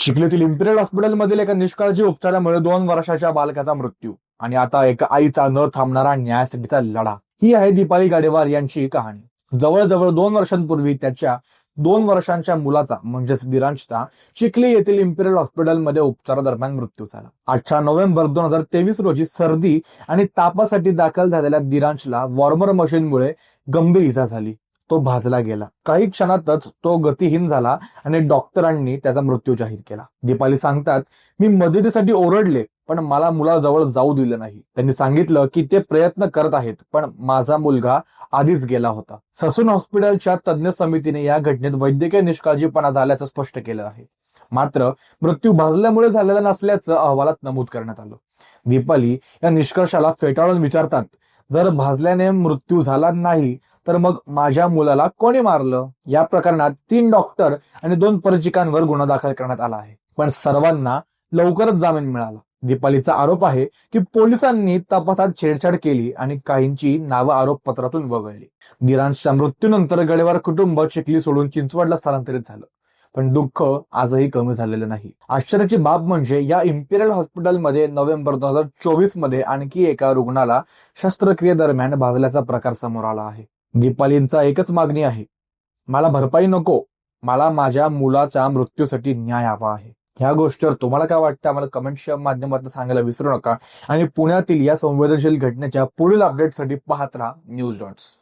चिखलीतील Imperial हॉस्पिटलमधील एका निष्काळजी उपचारामुळे दोन वर्षाच्या बालकाचा मृत्यू आणि आता एका आईचा न थांबणारा न्यायासाठीचा लढा. ही आहे दीपाली गाडेवार यांची कहाणी. जवळजवळ दोन वर्षांपूर्वी त्याच्या दोन वर्षांच्या मुलाचा म्हणजेच दिरांशचा चिखली येथील इम्पिरियल हॉस्पिटलमध्ये उपचारादरम्यान मृत्यू झाला. अठरा नोव्हेंबर दोन हजार तेवीस रोजी सर्दी आणि तापासाठी दाखल झालेल्या दिरांशला वॉर्मर मशीनमुळे गंभीर इजा झाली. तो भाजला गेला. काही क्षणातच तो गतिहीन झाला आणि डॉक्टरांनी त्याचा मृत्यू जाहीर केला. दीपाली सांगतात मी मदतीसाठी ओरडले पण मला मुलाजवळ जाऊ दिलं नाही. त्यांनी सांगितलं की ते प्रयत्न करत आहेत पण माझा मुलगा आधीच गेला होता. ससून हॉस्पिटलच्या तज्ज्ञ समितीने या घटनेत वैद्यकीय निष्काळजीपणा झाल्याचं स्पष्ट केलं आहे. मात्र मृत्यू भाजल्यामुळे झालेला नसल्याचं अहवालात नमूद करण्यात आलं. दीपाली या निष्कर्षाला फेटाळून विचारतात जर भाजल्याने मृत्यू झाला नाही तर मग माझ्या मुलाला कोणी मारलं? या प्रकरणात तीन डॉक्टर आणि दोन परिचिकांवर गुन्हा दाखल करण्यात आला आहे. पण सर्वांना लवकरच जामीन मिळाला. दीपालीचा आरोप आहे की पोलिसांनी तपासात छेडछाड केली आणि काहींची नावं आरोपपत्रातून वगळली. दिरांशच्या मृत्यूनंतर गडेवार कुटुंब चिखली सोडून चिंचवडला स्थलांतरित झालं. पण दुःख आजही कमी झालेलं नाही. आश्चर्याची बाब म्हणजे या इम्पिरियल हॉस्पिटलमध्ये नोव्हेंबर दोन हजार चोवीसमध्ये आणखी एका रुग्णाला शस्त्रक्रियेदरम्यान भाजल्याचा प्रकार समोर आला आहे. दीपालींचा एकच मागणी आहे. मला भरपाई नको. मला माझ्या मुलाच्या मृत्यूसाठी न्याय हवा आहे. ह्या गोष्टीवर तुम्हाला काय वाटतं? आम्हाला कमेंटच्या माध्यमातून सांगायला विसरू नका. आणि पुण्यातील या संवेदनशील घटनेच्या पुढील अपडेटसाठी पाहत राहा न्यूज डॉट्स